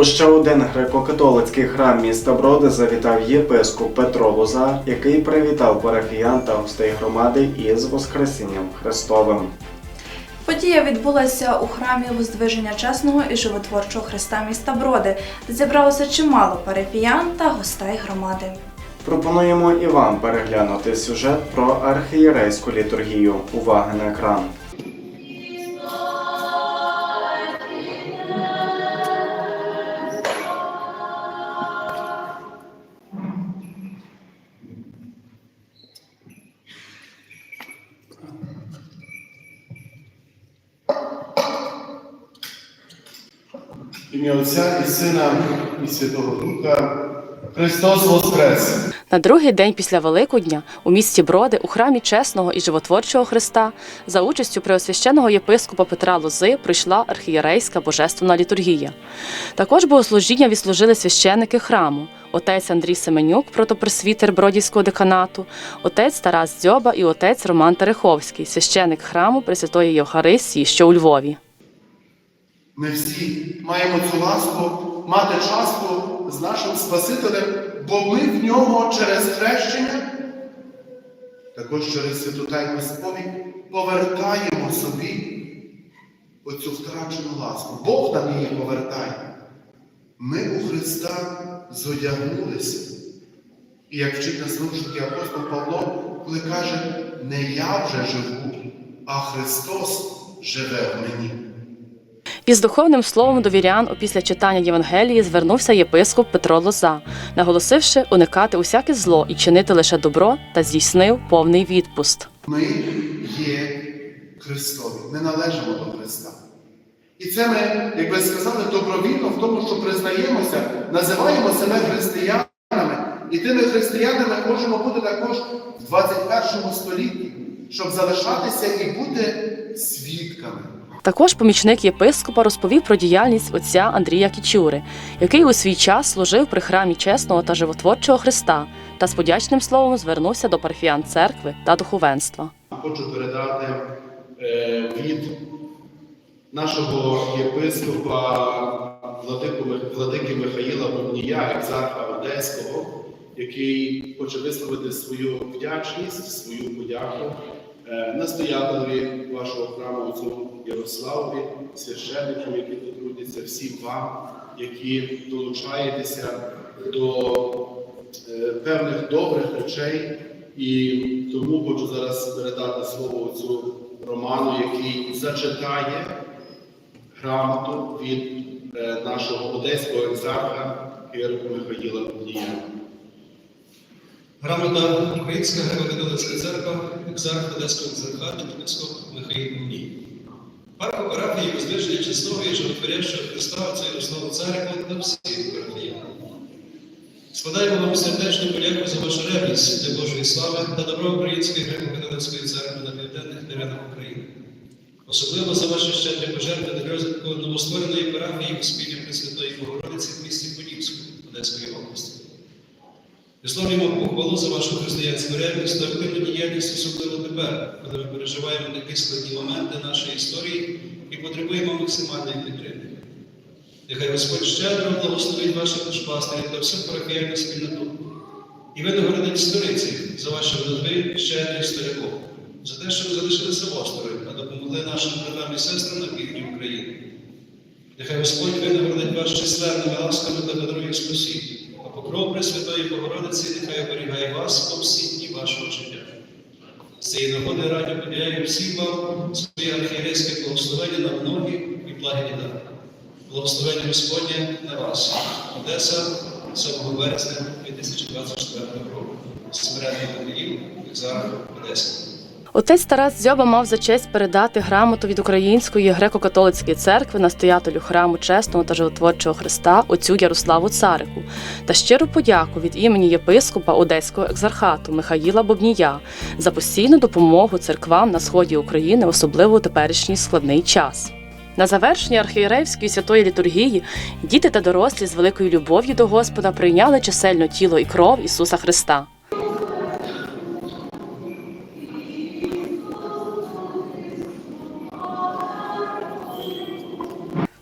У ще один греко-католицький храм міста Броди завітав єпископ Петро Лоза, який привітав парафіян та гостей громади із Воскресінням Христовим. Подія відбулася у храмі Воздвиження Чесного і Животворчого Христа міста Броди, де зібралося чимало парафіян та гостей громади. Пропонуємо і вам переглянути сюжет про архієрейську літургію. Увага на екран. Ім'я Отця і Сина і Святого Духа. Христос Воскрес! На другий день після Великодня у місті Броди у храмі чесного і животворчого Христа за участю преосвященого єпископа Петра Лози прийшла архієрейська божественна літургія. Також богослужіння відслужили священники храму. Отець Андрій Семенюк, протопресвітер Бродівського деканату, отець Тарас Дзьоба і отець Роман Тереховський, священик храму Пресвятої Євхаристії, що у Львові. Ми всі маємо цю ласку мати частку з нашим Спасителем, бо ми в нього через хрещення, також через святу Тайну сповідь повертаємо собі оцю втрачену ласку. Бог нам її повертає. Ми у Христа зодягнулися. І як вчить нас рушники апостол Павло, коли каже, не я вже живу, а Христос живе в мені. Із духовним словом до вірян опісля читання Євангелії звернувся єпископ Петро Лоза, наголосивши уникати усяке зло і чинити лише добро та здійснив повний відпуст. Ми є Христові, ми належимо до Христа. І це ми, як би сказали, добровільно в тому, що признаємося, називаємо себе християнами. І тими християнами можемо бути також в 21 столітті, щоб залишатися і бути свідками. Також помічник єпископа розповів про діяльність отця Андрія Кічури, який у свій час служив при храмі чесного та животворчого Христа, та з подячним словом звернувся до парфіян церкви та духовенства. Хочу передати е, від нашого єпископа владики Михаїла Бобнія, екзарха Одеського, який хоче висловити свою вдячність, свою подяку е, настоятелеві вашого храму отцю Ярославові, священникам, які тут трудяться, всім вам, які долучаєтеся до е, певних добрих речей. І тому хочу зараз передати слово цю Роману, який зачитає грамоту від е, нашого одеського екзарха Кир Михаїла Будія. Грамота Українська греко-католицька церква, екзарх Одеського екзархату Дмитського Михаїл Муній. Парку парафії возвиження чесного і животворящого Христа Отця Ярослава Церква та всім парафіянам. Складаємо вам сердечну подяку за вашу ревність для Божої слави та добро Української греко-католицької церкви на південних теренах України. Особливо за ваші щедрі пожертви для розвитку новоствореної парафії Успіння Пресвятої Богородиці в місті Подільську Одеської області. Висловлюємо похвалу за вашу християнську ревність та активну діяльність, особливо тепер, коли ми переживаємо такі складні моменти нашої історії і потребуємо максимальної підтримки. Нехай Господь щедро благословить ваших душпастерів та всю парафіяльну спільноту. І ви нагородить сториці за ваші молитви, щедрість та любов, за те, що ви залишилися осторонь, а допомогли нашим братам і сестрам на півдні України. Нехай Господь винагородить вас численними ласками та подарує спасіння, а покров Пресвятої Богородиці нехай оберігає вас по всі дні вашого життя. З цієї нагоди раді поділяю всім вам своє архієрейське благословення на многі і благі дати. Благословення Господнє на вас. Одеса 7 вересня 2024 року. Смиренний Даниїл, Екзарх Одеський. Отець Тарас Дзьоба мав за честь передати грамоту від Української греко-католицької церкви настоятелю храму чесного та животворчого Христа отцю Ярославу Царику та щиру подяку від імені єпископа Одеського екзархату Михаїла Бобнія за постійну допомогу церквам на сході України, особливо у теперішній складний час. На завершення архієрейської святої літургії діти та дорослі з великою любов'ю до Господа прийняли чисельно тіло і кров Ісуса Христа.